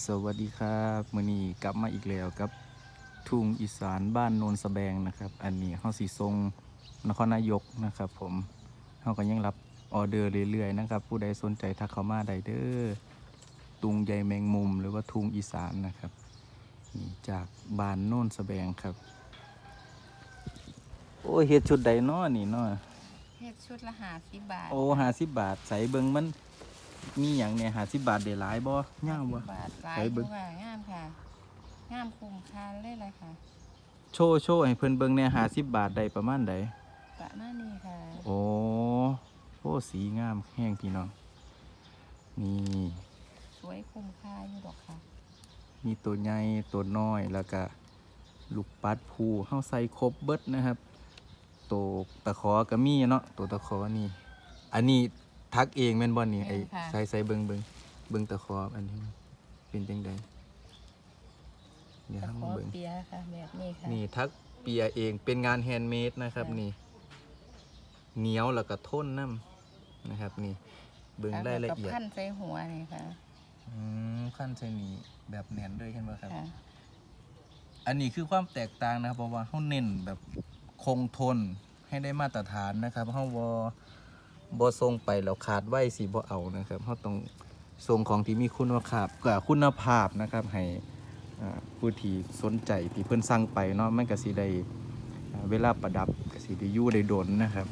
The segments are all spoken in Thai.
สวัสดีครับมื้อนี้กลับมาอีกแล้วกับ ทุ่งอีสานบ้านโนนสแบงนะครับ อันนี้เฮาสิทรงนครนายกนะครับ ผมเฮาก็ยังรับออเดอร์เรื่อยๆนะครับ ผู้ใดสนใจทักเข้ามาได้เด้อตุงใยแมงมุมหรือว่าทุ่งอีสานนะครับนี่จากบ้านโนนสแบงครับ โอ้ยเฮ็ดชุดใดน้อนี่น้อเฮ็ดชุดละหาสิบบาท โอ้50บาทใส่เบิ่งมัน มีหยังเนี่ย50บาทได้หลายบ่ยาวบ่ บาทหลายใส่เบิ่ง ค่ะงามค่ะงามคุ้มค่าเลยเลยค่ะโชว์โชว์ให้เพิ่นเบิ่งเนี่ย50บาทได้ประมาณใดประมาณนี้ค่ะโอ้โหสีงามแห้งพี่น้อง นี่ สวยคุ้มค่าอยู่ดอกค่ะมีตัวใหญ่ตัวน้อยแล้วก็ลูกปัดผูเฮาใส่ครบเบิดนะครับ ตัวตะขอก็มีเนาะตัวตะขอนี่ อันนี้ ทักเองแม่นบ่นี่ไอ้แม่นค่ะ ใส่ใส่เบิ่งเบิ่งเบิ่งตะขออันนี้เป็นจังไดเดี๋ยวตะเฮาขมาอเบิ่ง เปียค่ะ แบบนี้ค่ะ นี่ทักเปียเองเป็นงานแฮนด์เมดนะครับค่ะนี่เหนียวแล้วก็ทนน้ำนะครับนี่เบิ่งรายละเอียดกับพันใส่หัวนี่ค่ะอืมขั้นใส่นี่แบบแน่นด้วยเห็นไหมครับ ค่ะ อันนี้คือความแตกต่างนะครับเพราะว่าเขาเน้นแบบคงทนให้ได้มาตรฐานนะครับเขาบอ บอทรงไปแล้วขาดไว้สีบอเอานะครับเขาต้องทรงของที่มีคุณภาพกับคุณภาพนะครับให้ผู้ที่สนใจที่เพิ่นสั่งไปเนาะมันก็สิได้เวลาประดับก็สิได้อยู่ได้ดนนะครับ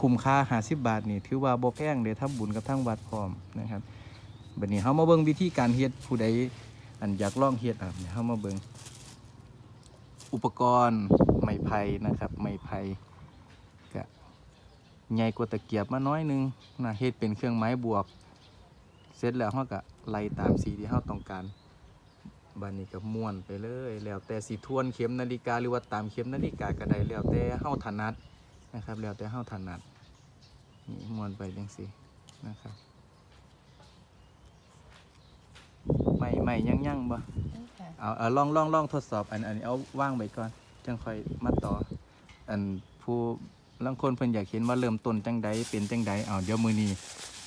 คุ้มค่า50บาทนี่ถือว่าบ่แพงเด้ทำบุญกับทั้งวัดพร้อมนะครับบัดนี้เฮามาเบิ่งวิธีการเฮ็ดผู้ใดอันอยากลองเฮ็ดอะเดี๋ยเฮามาเบิ่งอุปกรณ์ไม้ไผ่นะครับไม้ไผ่ ใหญ่กว่าตะเกียบมาน้อยหนึงนะเฮ็ดเป็นเครื่องไม้บวก เสร็จแล้วเฮาก็ไล่ตามสีที่เฮาต้องการบัดนี้ก็ม้วนไปเลย แล้วแต่สีทวนเข็มนาฬิกาหรือว่าตามเข็มนาฬิกาก็ได้แล้วแต่เฮาถนัดนะครับ แล้วแต่เฮาถนัดนี่ม้วนไปจังซี่นะครับไม่ไม่ยังยังบ่นี่ค่ะเอาเอาลองลองลองทดสอบอันอันนี้เอาว่างไว้ก่อนจังค่อยมาต่ออันผู้ ลางคนเพิ่นอยากเห็นว่าเริ่มต้นจังใดเป็นจังใดเอาเดี๋ยวมือนี้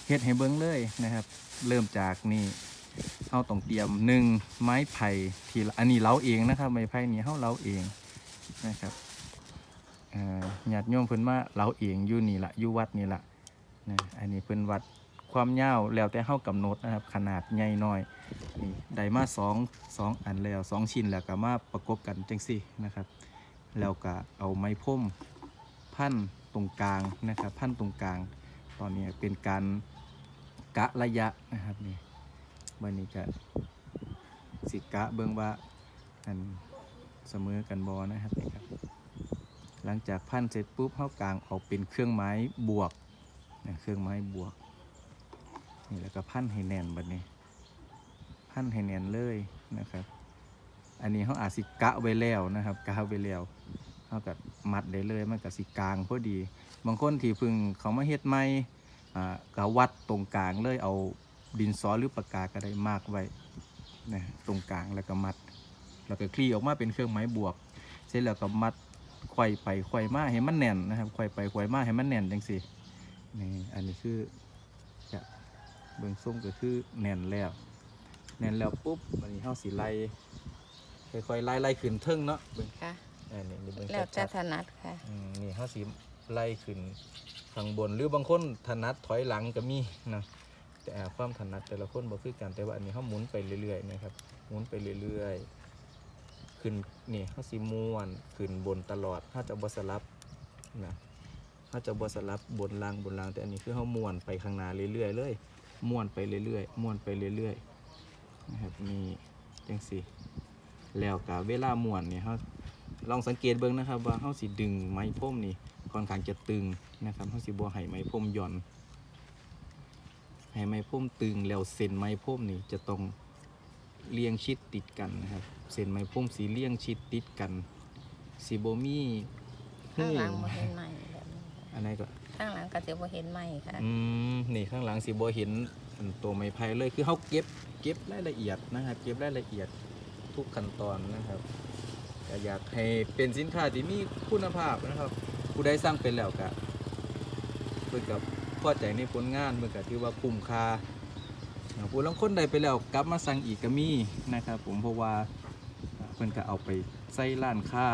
เฮ็ดให้เบิ่งเลยนะครับ เริ่มจากนี่เฮาต้องเตรียมหนึ่งไม้ไผ่ที่อันนี้เล้าเองนะครับไม้ไผ่นี่เฮาเล้าเองนะครับเอ่อญาติโยมเพิ่นมาเล้าเองอยู่นี่ละอยู่วัดนี่ละนะอันนี้เพิ่นวัดความยาวแล้วแต่เฮากำหนดนะครับ ขนาดใหญ่น้อยนี่ได้มาสองสองอันแล้วสองชิ้นแล้วก็มาประกบกันจังสี่นะครับ แล้วก็เอาไม้พ่ม พันตรงกลางนะครับพันตรงกลาง ตอนนี้เป็นการกะระยะนะครับนี่วันนี้ก็สิกะเบิ่งว่าอันเสมอกันบอนะครับนี่ครับ หลังจากพันเสร็จปุ๊บเข้ากลางออกเป็นเครื่องไม้บวกนะเครื่องไม้บวกนี่แล้วก็พันให้แน่นบัดนี้ พันให้แน่นเลยนะครับ อันนี้เขาอาจสิกะไว้แล้วนะครับกะไว้แล้ว เขาก็มัดได้เลยมันก็สิกลางพอดี บางคนที่พึ่งเขามาเฮ็ดใหม่อ่ากะวัดตรงกลางเลยเอาดินสอหรือปากกาก็ได้มากไว้นะตรงกลางแล้วก็มัด แล้วก็คลี่ออกมาเป็นเครื่องไม้บวก เสร็จแล้วก็มัดไขว่ไปไขว่มาให้มันแน่นนะครับไขว่ไปไขว่มาให้มันแน่นจังสินี่อันนี้คือจะเบื้องส้มก็คือแน่นแล้วแน่นแล้วปุ๊บวันนี้เฮาสิไล่ค่อยๆไล่ไล่ขึ้นเทิงเนาะเบิ่งค่ะ อันนี้นี่เบิ่งแล้วจะชัดถนัดค่ะ ๆอืมนี่เฮาสิไล่ขึ้นข้างบนหรือบางคนถนัดถอยหลังก็มีนะแต่อ่าความถนัดแต่ละคนบ่คือกันแต่ว่าอันนี้เฮาหมุนไปเรื่อยๆนะครับหมุนไปเรื่อยๆขึ้นนี่เฮาสิม้วนขึ้นบนตลอดเฮาจะบ่สลับนะเฮาจะบ่สลับบนล่างบนล่างแต่อันนี้คือเฮาม้วนไปข้างหน้าเรื่อยๆเลยม้วนไปเรื่อยๆม้วนไปเรื่อยๆ นะครับมีจังสิแล้วกับเวลาม่วนเนี่ยเขา ลองสังเกตเบิ่งนะครับว่าเขาสิดึงไม้พรมนี่ค่อนข้างจะตึงนะครับเขาสิบ่ให้ไม้พรมหย่อนให้ไม้พรมตึงแล้วเส้นไม้พรมนี่จะต้องเลียงชิดติดกันนะครับเส้นไม้พรมสีเลียงชิดติดกันสีโบมีข้างหลังบ่เห็นใหม่แบบนี้ค่ะอันไหนก็ข้างหลังก็จะบ่เห็นใหม่ค่ะอืมนี่ข้างหลังสีโบเห็นอันตัวไม้ไผ่เลยคือเขาเก็บเก็บรายละเอียดนะครับเก็บรายละเอียดทุกขั้นตอนนะครับ ก็อยากให้เป็นสินค้าที่มีคุณภาพนะครับผู้ใดสร้างเป็นแล้วก็เพื่อกับพอใจในผลงานเมื่อกับที่ว่าคุ้มค่าผู้ลางคนได้ไปแล้วกลับมาสั่งอีกก็มีนะครับ ผมเพราะว่าเพิ่อนก็เอาไปใส่ร้านค้า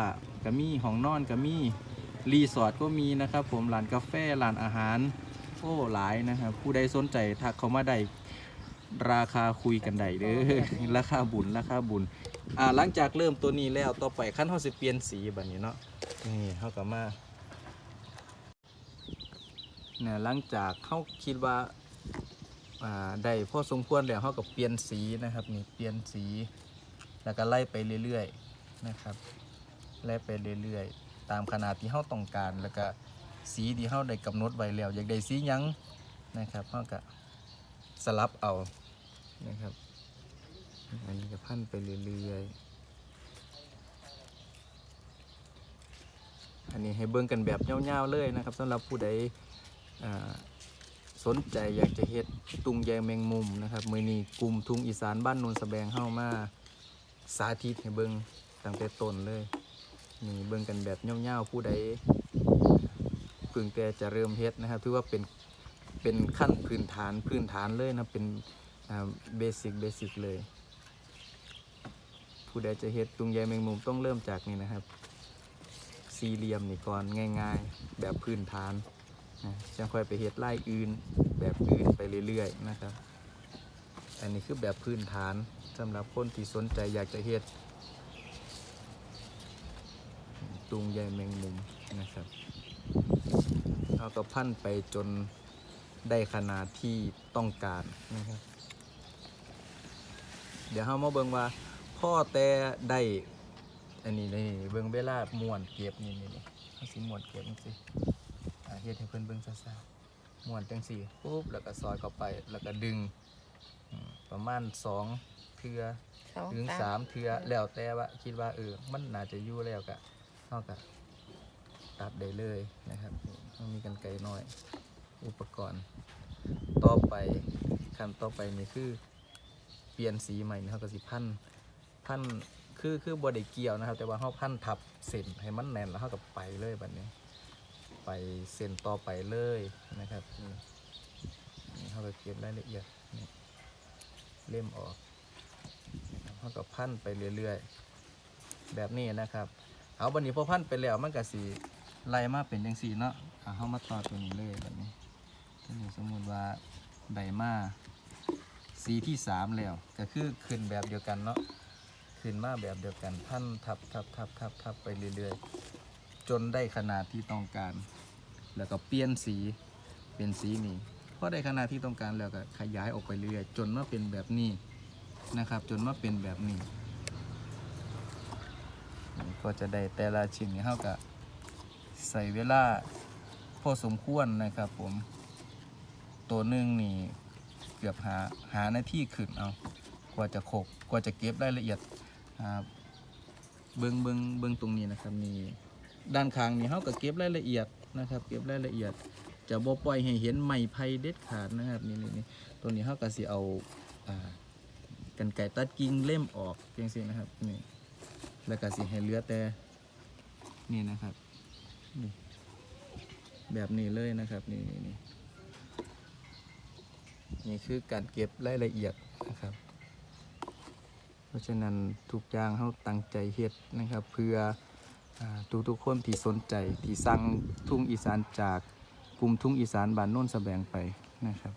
ก็มีห้องนอนก็มีรีสอร์ทก็มีนะครับ ผมร้านกาแฟร้านอาหารโอ้หลายนะครับ ผู้ใดสนใจทักเขามาได้ ราคาคุยกันได้เด้อราคาบุญราคาบุญอ่าหลังจากเริ่มตัวนี้แล้วต่อไปขั้นเขาสิเปลี่ยนสีแบบนี้เนาะนี่เขาก็มาเนี่ยหลังจากเขาคิดว่าอ่าได้พอสมควรแล้วเขาก็เปลี่ยนสีนะครับนี่เปลี่ยนสี แล้วก็ไล่ไปเรื่อยๆนะครับไล่ไปเรื่อยๆ ตามขนาดที่เขาต้องการแล้วก็สีที่เขาได้กำหนดไว้แล้วอยากได้สียังนะครับเขาก็ สลับเอานะครับ อันนี้ก็พันไปเรื่อยๆ อันนี้ให้เบิ่งกันแบบเงาวๆเลยนะครับสำหรับผู้ใดสนใจอยากจะเฮ็ดตุงแยงแมงมุมนะครับมือนี้กลุ่มทุงอีสานบ้านนนสะแบงเข้ามาสาธิตให้เบิ่งตั้งแต่ต้นเลยนี่เบิ่งกันแบบเงาวๆผู้ใดเพิ่งแต่จะเริ่มเฮ็ดนะครับถือว่าเป็น เป็นขั้นพื้นฐานพื้นฐานเลยนะเป็นเบสิกเบสิกเลย ผู้ใดจะเฮ็ดตุงแยแมงมุมต้องเริ่มจากนี่นะครับ สี่เหลี่ยมนี่ก่อนง่ายๆ แบบพื้นฐานนะจะค่อยไปเฮ็ดไล่อื่นแบบอื่นไปเรื่อยๆนะครับ อันนี้คือแบบพื้นฐานสำหรับคนที่สนใจอยากจะเฮ็ดตุงใยแมงมุมนะครับเอาก็พันไปจน ได้ขนาดที่ต้องการนะครับ เดี๋ยวเรามาเบิ่งว่าพ่อแต่ได้อันนี้นี่เบิ่งเวลาม้วนเก็บนี่นี่นี่เขาสิม้วนเก็บจังซี่อ่าเฮ็ดให้เพิ่นเบิ่งซ่าๆม้วนจังสี่ปุ๊บแล้วก็ซอยเข้าไปแล้วก็ดึงอืมประมาณสองเทือสองถึงสามเทือแล้วแต่ว่าคิดว่าเออมันน่าจะอยู่แล้วก็เฮาก็ตัดได้เลยนะครับมันมีกันไกรน้อย อุปกรณ์ ต่อไปขั้นต่อไปนี่คือเปลี่ยนสีใหม่นี่เฮาก็สิพันพันคือคือบ่ได้เกี่ยวนะครับ แต่ว่าเฮาพันทับเส้นให้มันแน่นแล้วเฮาก็ไปเลยแบัดนี้ ไปเส้นต่อไปเลยนะครับนี่เขาก็เก็บรายละเอียดเล่มออกเขาก็พันไปเรื่อยๆ แบบนี้นะครับ เอาบันนี้พอพันไปแล้วมันก็สีไล่มาเป็นยังสีเนาะอะเขามาต่อตัวนี้เลยแบบนี้ นี้สมมุติว่าไดมาสีที่สามแล้ว ก็คือขึ้นแบบเดียวกันเนาะขึ้นมาแบบเดียวกันพันทับทับทับทับทับไปเรื่อยๆ จนได้ขนาดที่ต้องการ แล้วก็เปลี่ยนสีเป็นสีนี้พอได้ขนาดที่ต้องการแล้วก็ขยายออกไปเรื่อยๆจนมาเป็นแบบนี้นะครับ จนมาเป็นแบบนี้ก็จะได้แต่ละชิ้นนี้เท่ากับใส่เวลาพอสมควรนะครับผม ตัวหนึ่งนี่เกือบหาหาหน้าที่ขึ้นเอากว่าจะโขกกว่าจะเก็บรายละเอียดอ่าเบิ้งเบิ้งเบิ้งตรงนี้นะครับนี่ด้านข้างนี่เขาก็เก็บรายละเอียดนะครับ เก็บรายละเอียด จะบ่ปล่อยให้เห็นไม้ไผ่เด็ดขาดนะครับนี่นี่นี่ตัวนี้เขาก็สิเอาอ่ากันไก่ตัดกิ่งเล่มออกเพียงสินะครับนี่แล้วก็สิให้เหลือแต่นี่นะครับนี่แบบนี้เลยนะครับนี่นี่นี่ นี่คือการเก็บรายละเอียดนะครับ เพราะฉะนั้นทุกอย่างเขาตั้งใจเฮ็ดนะครับ เพื่อทุกทุกๆคนที่สนใจที่สั่งทุ่งอีสานจากกลุ่มทุ่งอีสานบ้านโน้นสะแบงไปนะครับ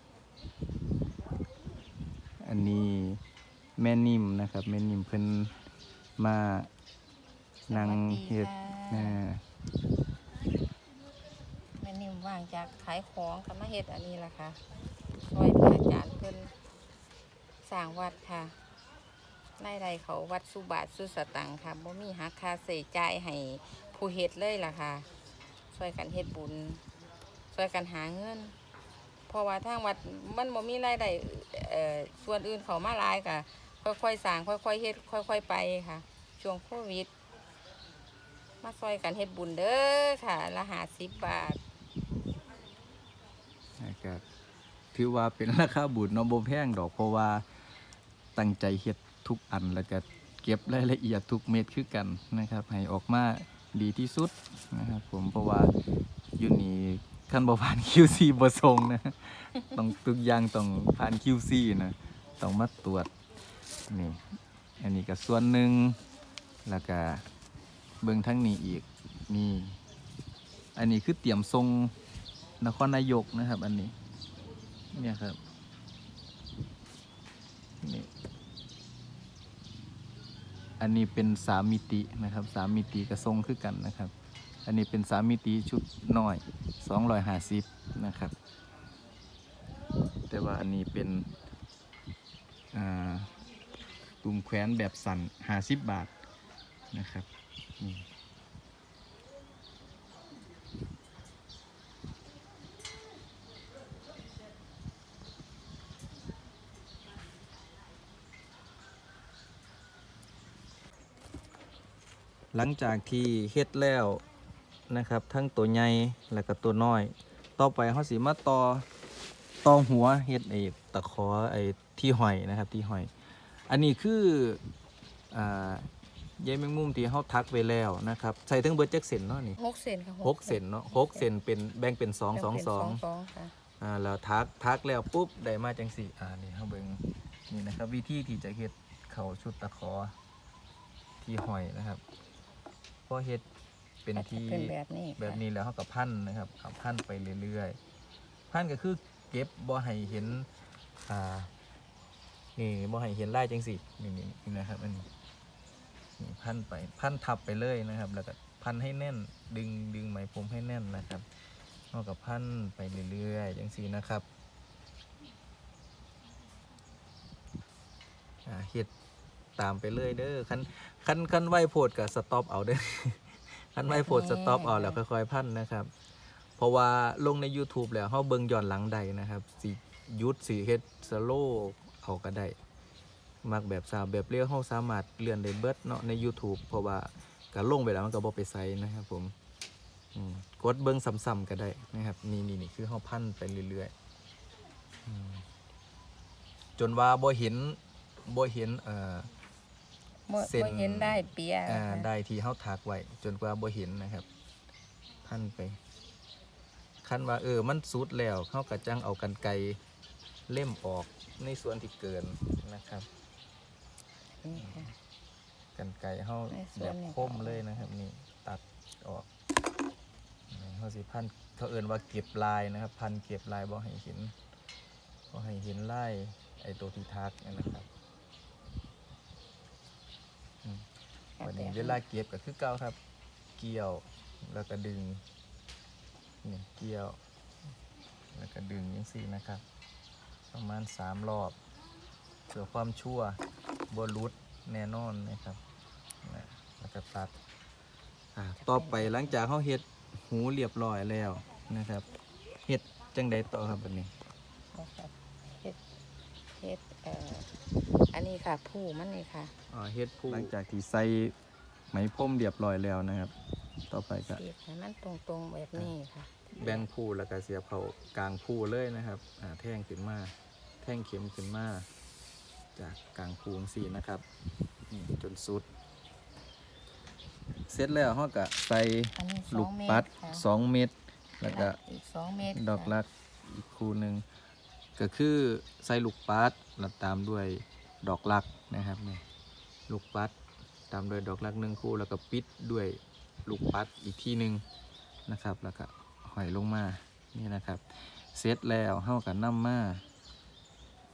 อันนี้แม่นิ่มนะครับแม่นิ่มเพิ่นมานั่งเฮ็ดสวัสดีอ่าค่ะแม่นิ่มว่างจากขายของก็มาเฮ็ดอันนี้ล่ะค่ะซอย เพิ่นสร้างวัดค่ะรายได้เขาวัดสุบาทสุสตังค์ค่ะบ่มีหักค่าเสียใจให้ผู้เฮ็ดเลยล่ะค่ะช่วยกันเฮ็ดบุญช่วยกันหาเงินเพราะว่าทางวัดมันบ่มีรายได้เอ่อส่วนอื่นเขามาหลายก็ค่อยๆสร้างค่อยๆเฮ็ดค่อยๆไปค่ะ ช่วงโควิด มาซอยกันเฮ็ดบุญเด้อค่ะละหาสิบบาท นะครับ ถือว่าเป็นราคาบุญเนาะบ่แพงดอกเพราะว่าตั้งใจเฮ็ดทุกอันแล้วก็เก็บรายละเอียดทุกเม็ดคือกันนะครับ ให้ออกมาดีที่สุดนะครับผมเพราะว่าอยู่นี่คันบ่ผ่าน QC บ่ส่งนะต้องทุกอย่างต้องผ่าน QC นะต้องมาตรวจนี่อันนี้ก็ส่วนหนึ่งแล้วก็เบิ่งทั้งนี้อีกนี่อันนี้คือเตรียมทรงนครนายกนะครับ อันนี้ เนี่ยครับนี่อันนี้เป็นสามมิตินะครับสามมิติกระทรงคือกันนะครับ อันนี้เป็นสามมิติชุดน้อยสองร้อยห้าสิบนะครับ แต่ว่าอันนี้เป็นอ่าตุ่มแขวนแบบสั่นห้าสิบบาทนะครับนี่ หลังจากที่เฮ็ดแล้วนะครับ ทั้งตัวใหญ่แล้วก็ตัวน้อย ต่อไปเขาสีมาต่อต่อหัวเฮ็ดไอ้ตะขอไอ้ที่หอยนะครับที่หอย อันนี้คืออ่าใยแมงมุมที่เขาทักไว้แล้วนะครับ ใส่ทั้งเบิร์ดแจ็คเซนเนาะนี่หกเซนค่ะหกเซนเนาะหกเซนเป็นแบ่งเป็นสองสองสองสองค่ะอ่าแล้วทักทักแล้วปุ๊บได้มาจังสี่อ่านี่เขาเบิ่งนี่นะครับ วิธีที่จะเฮ็ดเขาชุดตะขอที่หอยนะครับพ อเฮ็ดเป็นที่เป็นแบบนี้ค่ะแบบนี้แล้วเขากับพันนะครับเอาพันไปเรื่อยๆ พันก็คือเก็บบ่ให้เห็นอ่านี่บ่ให้เห็นลายจังสินี่นี่นี่นะครับอันนี้นี่พันไปพันทับไปเลยนะครับ แล้วก็พันให้แน่นดึงดึงไหมพรมให้แน่นนะครับเอากับพันไปเรื่อยๆจังสีนะครับอ่าเฮ็ด ตามไปเรื่อยเด้อคันคันคันไหวโพดกับสต็อปเอาเด้อคันไหวโพดสต็อปเอาแล้วค่อยๆพันนะครับ เพราะว่าลงใน YouTube แล้วเฮาเบิ่งย้อนหลังใดนะครับสิหยุดสิเฮ็ดสโลเอาก็ได้มักแบบซาวแบบเรียวเฮาสามารถเลื่อนได้เบิดเนาะใน YouTube เพราะว่าการลงไปแล้วมันก็บ่ไปไซนะครับ ผมอืมกดเบิ่งซ้ำๆก็ได้นะครับ นี่นี่นี่คือเฮาพันไปเรื่อยๆอืมจนว่าบ่เห็นบ่เห็นเอ่อ บ่เส้น บ่เห็นได้เปียอ่าค่ะได้ที่เฮาถักไว้จนกว่าบ่เห็นนะครับ พันไปคันว่าเออมันสุดแล้วเฮาก็จังเอากันไกรเล่มออกในส่วนที่เกินนะครับ นี่ค่ะ กันไกรเฮาในส่แบวนบนี้ คมเลยนะครับ นี่ตัดออกนี่เฮาสิพันเขาเอิ้นว่าเก็บลายนะครับ พันเก็บลายบ่ให้เห็นบ่ให้เห็นลายไอ้ตัวที่ทักนั่นนะครับ วันนี้เวลาเก็บก็คือเก่าครับ เกี่ยวแล้วก็ดึงนี่เกี่ยว แล้วก็ดึงยังสี่นะครับ ประมาณสามรอบเพื่อความชั่วบวรุดแน่นอนนะครับนะแล้วก็ตัดอ่าต่อไปหลังจากเขาเฮ็ดหูเรียบร้อยแล้วนะครับเฮ็ดจังใดต่อครับแบบนี้ บ่ค่ะเฮ็ดเฮ็ดเอ่ออันนี้ ค่ะผู้มันนี่ค่ะอ่าเฮ็ดผู้หลังจากที่ใส่ไหมพรมเรียบร้อยแล้วนะครับ ต่อไปก็สีดให้มันตรงๆแบบนี้ค่ะ แบ่งผู้แล้วก็เสียบเขากลางผู้เลยนะครับอ่าแท่งขึ้นมาแท่งเข็มขึ้นมาจากกลางผู้สี่นะครับนี่จนสุด เสร็จแล้วเขาก็ใส่อันนี้สลูอกงเมปัตดรค่ะสองเม็ดแล้วก็ อีกสองเมตรดอกรักอีกคู่หนึ่งก็คือใส่ลูกปัดแล้วตามด้วย ดอกรักนะครับนี่ลูกปัดตามด้วยดอกรักหนึ่งคู่แล้วก็ปิดด้วยลูกปัดอีกที่หนึ่งนะครับ แล้วก็หอยลงมานี่นะครับเสร็จแล้วเฮากับนนำมา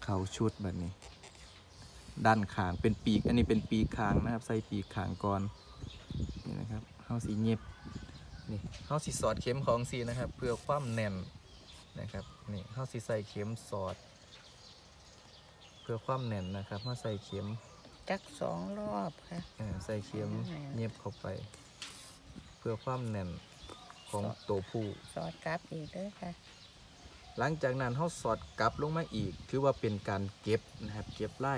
เข้าชุดแบบนี้ ด้านขางเป็นปีกอันนี้เป็นปีกขางนะครับ ใส่ปีกขางก่อนนี่นะครับเฮาสีเงียบนี่เฮาสิสอดเข็มของสีนะครับ เพื่อความแน่นนะครับนี่เฮาสิใส่เข็มสอด พื่อความแน่นนะครับเฮาใส่เข็มจักสองรอบค่ะอ่าใส่เข็มแน่นเงียบเข้าไป เพื่อความแน่นของตัวผู้สอดกลับอีกเด้อค่ะ หลังจากนั้นเขาสอดกลับลงมาอีก ถือว่าเป็นการเก็บนะครับเก็บไล่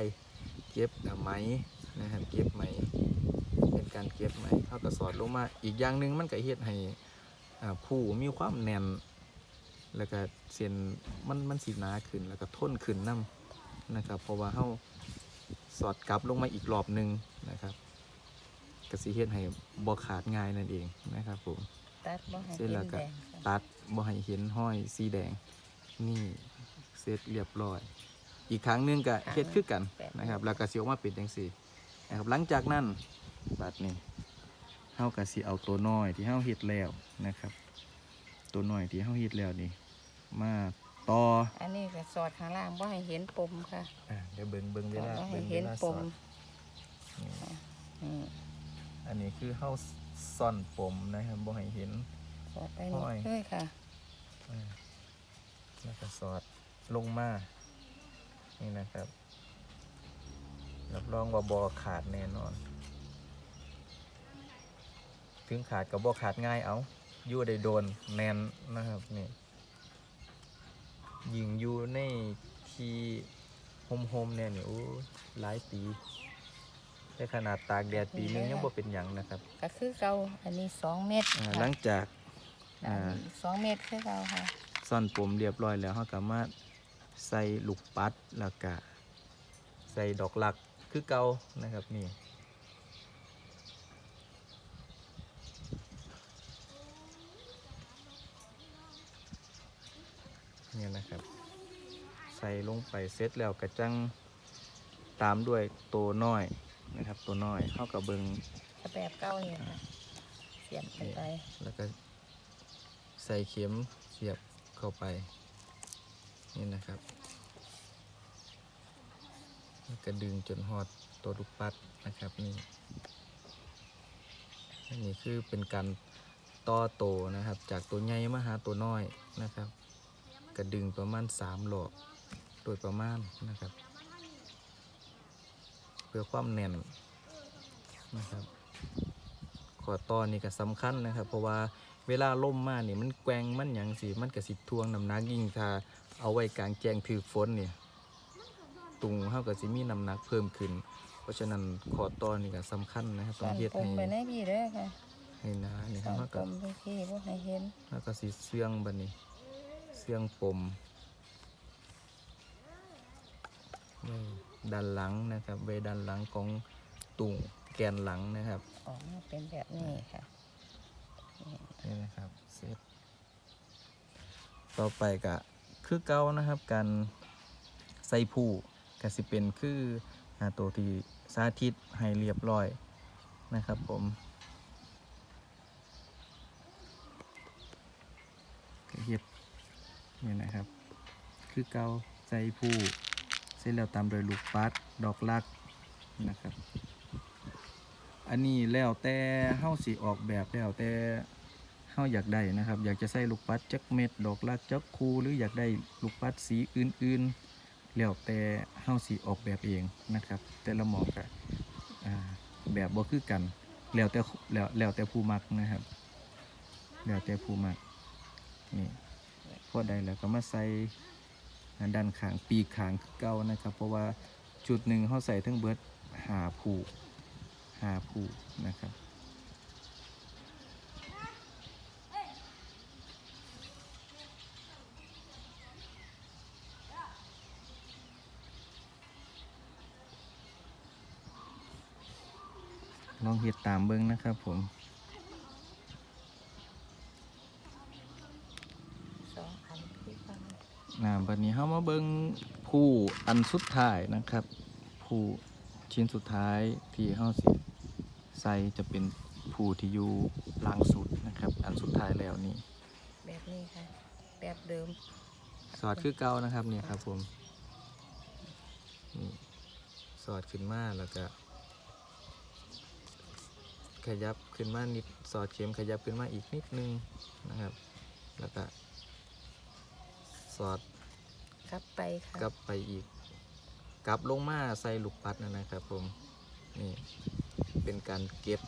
เก็บอ่าไหมนะครับเก็บไหม เป็นการเก็บไหมเขาก็สอดลงมา อีกอย่างหนึ่งมันก็เฮ็ดให้อ่าผู้มีความแน่น แล้วก็เส้นมันมันสีหนาขึ้นแล้วก็ทนขึ้นนํ นะครับ เพราะว่าเขาสอดกลับลงมาอีกรอบหนึ่งนะครับก็สิเฮ็ดให้บ่ขาดง่ายนั่นเองนะครับผมตัดบ่ให้เสร็จเป็นแล้วก็แดงค่ะตัดบ่ให้เห็นห้อยสีแดง นี่เสร็จเรียบร้อย อีกครั้งหนึงก็เฮ็ดคือกันนะครับ แล้วก็สิออกมาเป็นจังซี่นะครับหลังจากนั้นบัดนี้เฮาก็สิเอาตัวน้อยที่เฮาเฮ็ดแล้วนะครับ ตัวน้อยที่เฮาเฮ็ดแล้วนี่มา ต่ออันนี้ก็สอดข้างล่างบ่ให้เห็นปมค่ะอะเดี๋ยวเบิ่งเบิ่งเวสอดลาบ่ให้เบิ่งเวเห็นลาปสอมดนี่อืมอันนี้คือเฮาซ่อนปมนะครับบ่ให้เห็น สอดไปห้นี่อย เลยค่ะ อ่าแล้วก็สอดลงมา นี่นะครับ รับรองว่าบอขาดแน่นอน ถึงขาดกับบอขาดง่ายเอาอยู่ได้โดนแนนนะครับนี่ ยิงอยู่ในที่โฮมโฮมๆเนี่ยนี่โอ้หลายปีแต่ขนาดตากแดดปีนึงยังบ่เป็นหยังนะครับก็คือเก่าอันนี้สองเมตรอ่าค่ะหลังจากอันอ่านี้สองเมตรคือเก่าค่ะ ซ่อนปมเรียบร้อยแล้วเราก็มาใส่ลูกปัดแล้วก็ใส่ดอกหลักคือเก่านะครับนี่ เนี่ยนะครับ ใส่ลงไปเสร็จแล้วกระจังตามด้วยตัวน้อยนะครับ ตัวน้อยเข้ากับเบิงแบบเก่าเนี่ยค่ะเสียบเข้าไปแล้วก็ใส่เข็มเสียบเข้าไปนี่นะครับแล้วก็ดึงจนหอดตัวลูกปัดนะครับนี่อันนี้คือเป็นการต่อโตนะครับ จากตัวใหญ่มาหาตัวน้อยนะครับ ก็ดึงประมาณสามหลอกโดยประมาณนะครับ เพื่อความแน่นนะครับขอต่อนี่ก็สำคัญนะครับ เพราะว่าเวลาล่มมานี่มันแกว่งมันหยังสิมันก็สิทวงน้ำหนักยิ่งถ้าเอาไว้กลางแจ้งถือฝนเนี่ยตุงเฮาก็สิมีน้ำหนักเพิ่มขึ้น เพราะฉะนั้นขอต่อนี่ก็สำคัญนะครับสต้อองนเฮ็ดปมให้ไปในพี่เด้อค่ะให้หนานี่สครัอบนแล้วปก็มไปพี่บ่ให้เห็นแล้วก็สิเสื่องบัดนี้เสื่องปมไว้ด้านหลังนะครับไว้ด้านหลังของตุ่งแกนหลังนะครับออกมาเป็นแบบนี้ค่ะนี่นะครับเซตต่อไปก็คือเก่านะครับการใส่ผู้ก็สิเป็นคืออ่าตัวที่สาธิตให้เรียบร้อยนะครับผมก็เฮ็ด นี่นะครับ คือเกาใส่ผู้เสร็จแล้วตามโดยลูกปัดดอกลักนะครับ อันนี้แล้วแต่เฮาสิออกแบบแล้วแต่เฮาอยากได้นะครับ อยากจะใส่ลูกปัดจักเม็ดดอกลักจักคูหรืออยากได้ลูกปัดสีอื่นๆ แล้วแต่เฮาสิออกแบบเองนะครับ แต่ละหมอกอ่าแบบบ่คือกันแล้วแต่แล้วแล้วแต่ผู้มักนะครับ แล้วแต่ผู้มักนี่ พอได้แล้วก็มาใส่ด้านขางปีกขางเก่านะครับ เพราะว่าจุดหนึ่งเฮาใส่ทั้งเบิดหาผูกหาผู้นะครับลองเห็ดตามเบิ้งนะครับผม สองอันคือกัน นาบัดนี้เข้ามาเบิ้งผู้อันสุดท้ายนะครับ ผู้ชิ้นสุดท้ายที่เข้าสิใส่จะเป็นผู้ที่อยู่ล่างสุดนะครับ อันสุดท้ายแล้วนี่แบบนี้ค่ะ แบบเดิม สอดคือเก่านะครับเนี่ยครับผมนี่สอดขึ้นมาแล้วก็ขยับขึ้นมานิดสอดเข็มขยับขึ้นมาอีกนิดนึงนะครับ แล้วก็ สอดกลับไปค่ะกลับไปอีก กลับลงมาใส่ลูกปัดนะนะครับผมนี่เป็นการเก็บ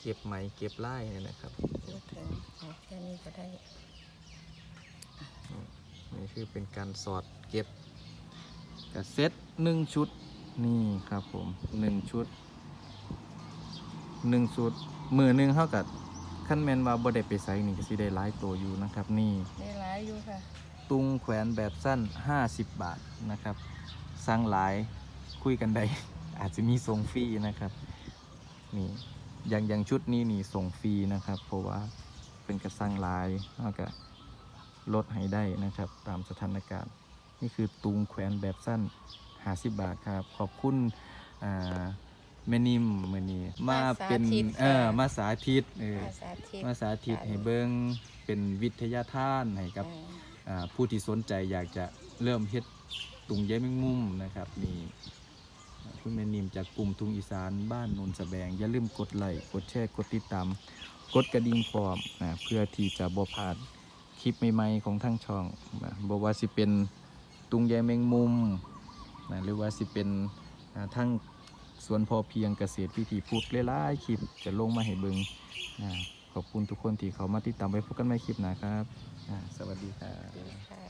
เก็บไหมเก็บไล่เนี่ยนะครับพูดถึงเอาแค่นี้ก็ได้นี่คือเป็นการสอดเก็บกับเซตหนึ่งชุดนี่ครับผมหนึ่งชุดหนึ่งชุดมือหนึ่งเท่ากับขั้นแมนว่าบ่ได้ไปใส่นี่ก็สิได้หลายตัวอยู่นะครับ นี่ได้หลายอยู่ค่ะ ตุงแขวนแบบสั้น 50 บาทนะครับสั่งหลายคุยกันได้ อาจจะมีส่งฟรีนะครับนี่อย่างอย่างชุดนี้นี่ส่งฟรีนะครับ เพราะว่าเป็นกระสังหลายเราก็ลดให้ได้นะครับ ตามสถานการณ์ นี่คือตุงแขวนแบบสั้น 50 บาทครับ ขอบคุณอ่าแม่นิมมือนี้มาเป็นมาสาธิตเออค่ะมาสาธิตเออภาษาทิพมาสาธิตให้เบิงเป็นวิทยาทานให้กับอืมอ่า ผู้ที่สนใจอยากจะเริ่มเฮ็ดตุงแย้แมงมุมนะครับนี่คุณแม่นิมจากกลุ่มทุงอีสานบ้านนนสแบง อย่าลืมกดไลค์กดแชร์กดติดตามกดกระดิ่งพร้อมนะเพื่อที่จะบ่พลาดคลิปใหม่ๆของทั้งช่องนะบ่ว่าสิเป็นตุงแยแมงมุมนะหรือว่าสิเป็นทั้งสวนพอเพียงเกษตรวิถีพูดหลายๆคลิปจะลงมาให้เบิงนะ ขอบคุณทุกคนที่เขามาติดตามไว้พบกันใหม่คลิปหนะครับ สวัสดีครับค่ะ